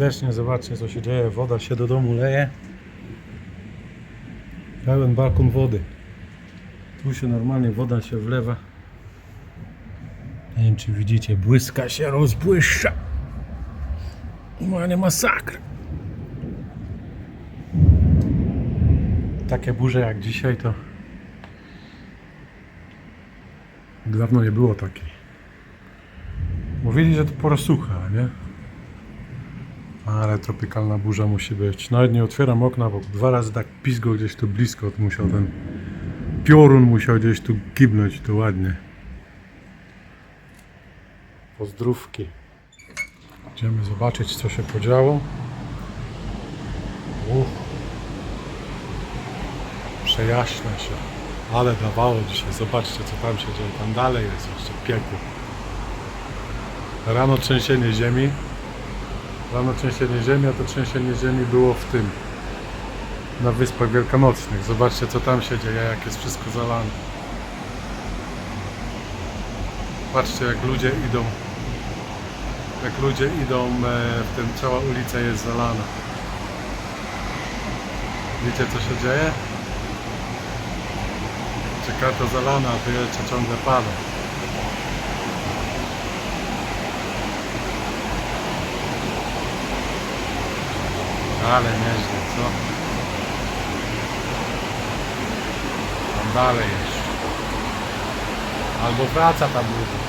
serdecznie. Zobaczcie co się dzieje. Woda się do domu leje. Pełen balkon wody. Tu się normalnie woda się wlewa. Nie wiem czy widzicie, błyska się, rozbłyszcza. Normalnie masakra. Takie burze jak dzisiaj to dawno nie było takiej. Mówili, że to pora sucha, nie? Ale tropikalna burza musi być. Nawet nie otwieram okna, bo dwa razy tak pizgo gdzieś tu blisko, to musiał ten piorun musiał gdzieś tu kibnąć, to ładnie. Pozdrówki. Idziemy zobaczyć, co się podziało. Uff. Przejaśnia się. Ale dawało dzisiaj. Zobaczcie, co tam się dzieje. Tam dalej jest jeszcze piekło. Rano trzęsienie ziemi. Rano trzęsienie ziemi, a to trzęsienie ziemi było w tym. Na Wyspach Wielkanocnych. Zobaczcie, co tam się dzieje, jak jest wszystko zalane. Patrzcie, jak ludzie idą. Jak ludzie idą, e, w tym cała ulica jest zalana. Widzicie, co się dzieje? Czeka to zalana, a tu jeszcze ciągle pada. Ale nieźle, co? Tam dalej jeszcze. Albo wraca ta burza.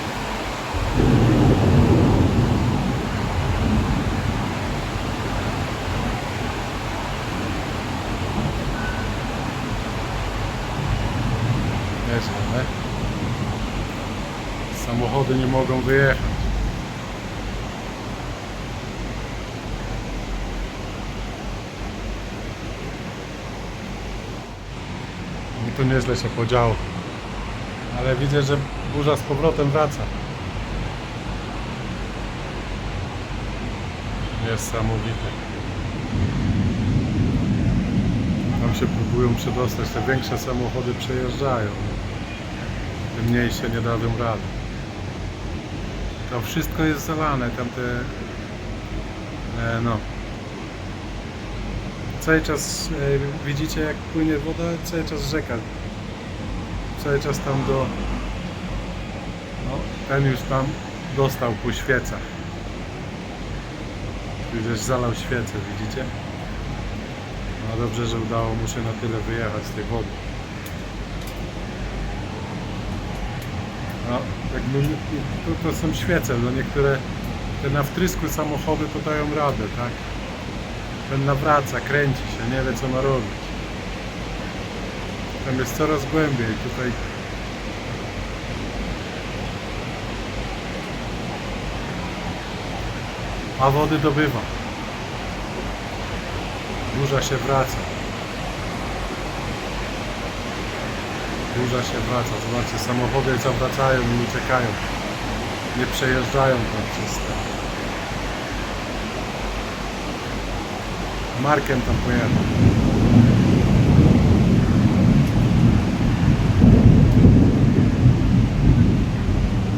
Nieźle, nie? Samochody nie mogą wyjechać. I tu nieźle się podziało. Ale widzę, że burza z powrotem wraca. Niesamowite. Tam się próbują przedostać. Te większe samochody przejeżdżają. Te mniejsze nie dadzą rady. To wszystko jest zalane. Tam te... E, no. Cały czas e, widzicie jak płynie woda, cały czas rzeka. Cały czas tam do. No, ten już tam dostał po świecach. Już zalał świecę, widzicie? No dobrze, że udało mu się na tyle wyjechać z tej wody. No, jak my, to, to są świece, no niektóre te na wtrysku samochody to dają radę, tak? Ten nawraca, kręci się, nie wie co ma robić. Tam jest coraz głębiej, tutaj a wody dobywa. Burza się wraca. Burza się wraca. Zobaczcie, samochody zawracają i uciekają. Nie przejeżdżają tam przez te. Markiem tam pojechał.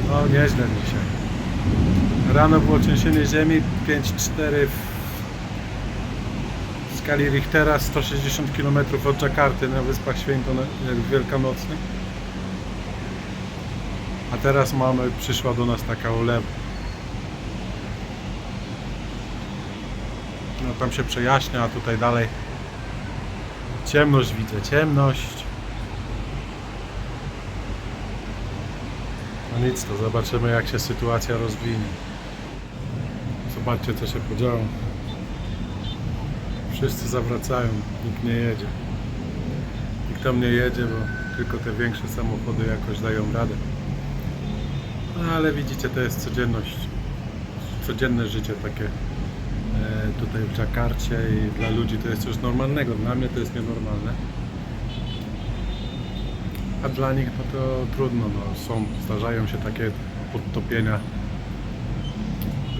No nieźle dzisiaj. Rano było trzęsienie ziemi 5,4 w skali Richtera 160 km od Jakarty na Wyspach Święto Wielkanocnych. A teraz mamy, przyszła do nas taka ulewa. No tam się przejaśnia, a tutaj dalej ciemność widzę, ciemność. No nic, to zobaczymy jak się sytuacja rozwinie. Zobaczcie co się podziało. Wszyscy zawracają, nikt nie jedzie. Nikt tam nie jedzie, bo tylko te większe samochody jakoś dają radę. No ale widzicie, to jest codzienność. Codzienne życie takie tutaj w Dżakarcie i dla ludzi to jest coś normalnego. Dla mnie to jest nienormalne. A dla nich no to trudno, no, są, zdarzają się takie podtopienia,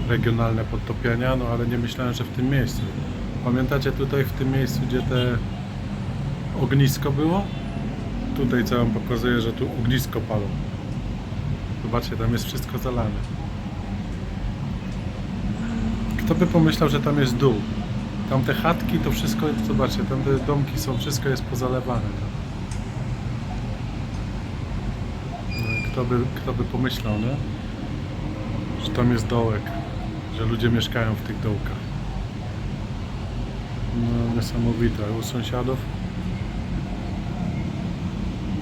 regionalne podtopienia, no ale nie myślałem, że w tym miejscu. Pamiętacie tutaj w tym miejscu, gdzie te ognisko było? Tutaj co wam pokazuję, że tu ognisko palą. Zobaczcie, tam jest wszystko zalane. Kto by pomyślał, że tam jest dół? Tam te chatki, to wszystko, zobaczcie, tam te domki są, wszystko jest pozalewane. No, kto, by, kto by pomyślał, nie? Że tam jest dołek, że ludzie mieszkają w tych dołkach. No, niesamowite. U sąsiadów?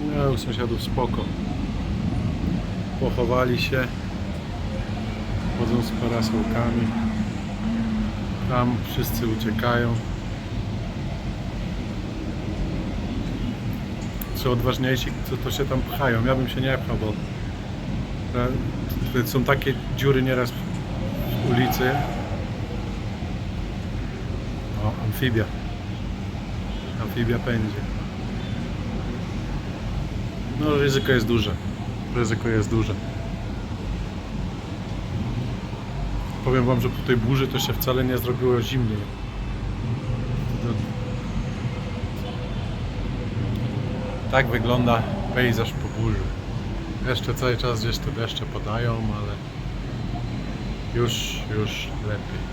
Nie, u sąsiadów spoko. Pochowali się. Chodzą z parasolkami. Tam wszyscy uciekają. Co odważniejsi, co to się tam pchają. Ja bym się nie pchał, bo e, są takie dziury nieraz w ulicy. O, amfibia. Amfibia pędzi. No ryzyko jest duże. Ryzyko jest duże. Powiem wam, że po tej burzy to się wcale nie zrobiło zimniej. Tak wygląda pejzaż po burzy. Jeszcze cały czas gdzieś te deszcze padają, ale już, już lepiej.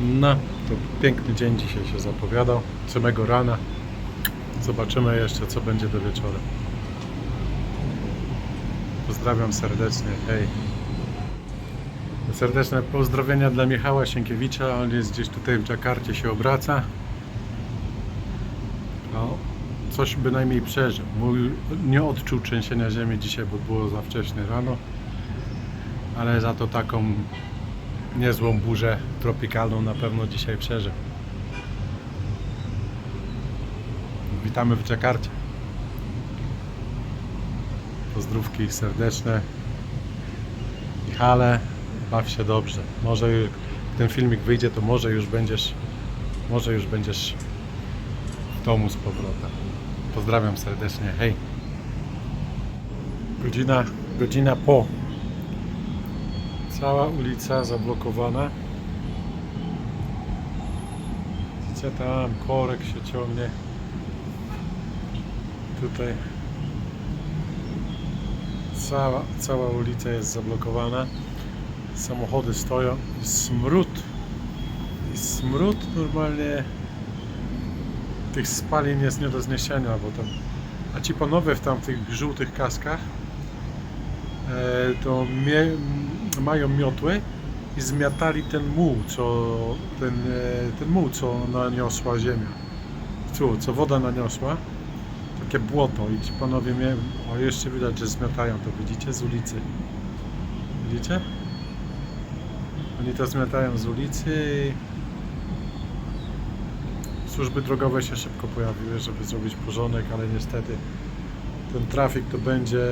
No, to piękny dzień dzisiaj się zapowiadał. Samego rana. Zobaczymy jeszcze, co będzie do wieczora. Pozdrawiam serdecznie. Hej. Serdeczne pozdrowienia dla Michała Sienkiewicza. On jest gdzieś tutaj w Dżakarcie, się obraca. No, coś bynajmniej przeżył. Mój nie odczuł trzęsienia ziemi dzisiaj, bo było za wcześnie rano. Ale za to taką niezłą burzę tropikalną na pewno dzisiaj przeżył. Witamy w Dżakarcie. Pozdrówki serdeczne. Michale, baw się dobrze. Może ten filmik wyjdzie, to może już będziesz może już będziesz w domu z powrotem. Pozdrawiam serdecznie. Hej. Godzina, godzina po. Cała ulica zablokowana. Widzicie tam korek się ciągnie. Tutaj cała, cała ulica jest zablokowana. Samochody stoją i smród. I smród normalnie tych spalin jest nie do zniesienia, bo tam. A ci panowie w tamtych żółtych kaskach e, to mie, mają miotły i zmiatali ten muł, co ten, e, ten muł, co naniosła ziemia. Co, co woda naniosła takie błoto i ci panowie mnie, o jeszcze widać, że zmiatają to, widzicie, z ulicy. Widzicie? Oni to zmiatają z ulicy i służby drogowe się szybko pojawiły, żeby zrobić porządek, ale niestety ten trafik to będzie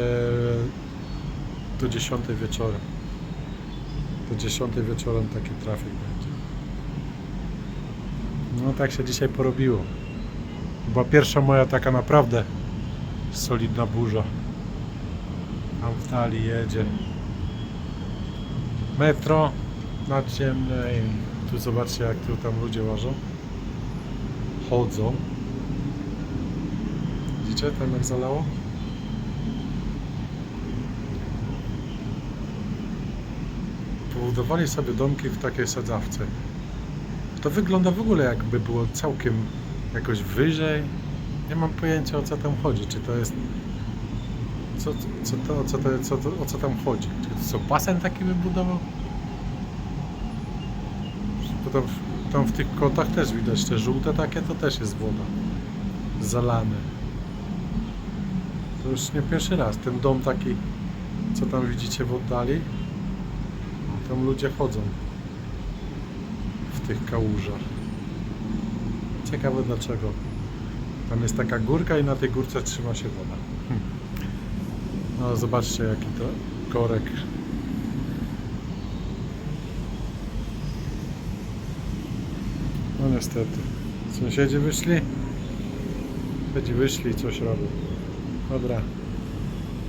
do 10 wieczorem. Do 10 wieczorem taki trafik będzie. No tak się dzisiaj porobiło. Była pierwsza moja taka naprawdę solidna burza. Tam w dali jedzie metro nadziemne i tu zobaczcie jak tu tam ludzie łażą. Chodzą. Widzicie tam jak zalało? Pobudowali sobie domki w takiej sadzawce. To wygląda w ogóle jakby było całkiem jakoś wyżej. Nie mam pojęcia o co tam chodzi. Czy to jest. Co, co, to, co, to, co, to, o co tam chodzi? Czy to co basen taki wybudował? Bo tam, w- tam w tych kątach też widać te żółte takie, to też jest woda. Zalane. To już nie pierwszy raz. Ten dom taki, co tam widzicie w oddali, tam ludzie chodzą w tych kałużach. Ciekawe dlaczego. Tam jest taka górka i na tej górce trzyma się woda. Hm. No zobaczcie jaki to korek. No niestety. Sąsiedzi wyszli? Sąsiedzi wyszli i coś robią. Dobra.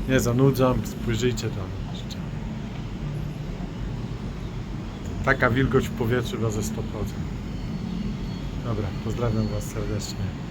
Nie zanudzam, spojrzyjcie tam. jeszcze. Taka wilgoć w powietrzu chyba ze 100%. Dobra, pozdrawiam Was serdecznie.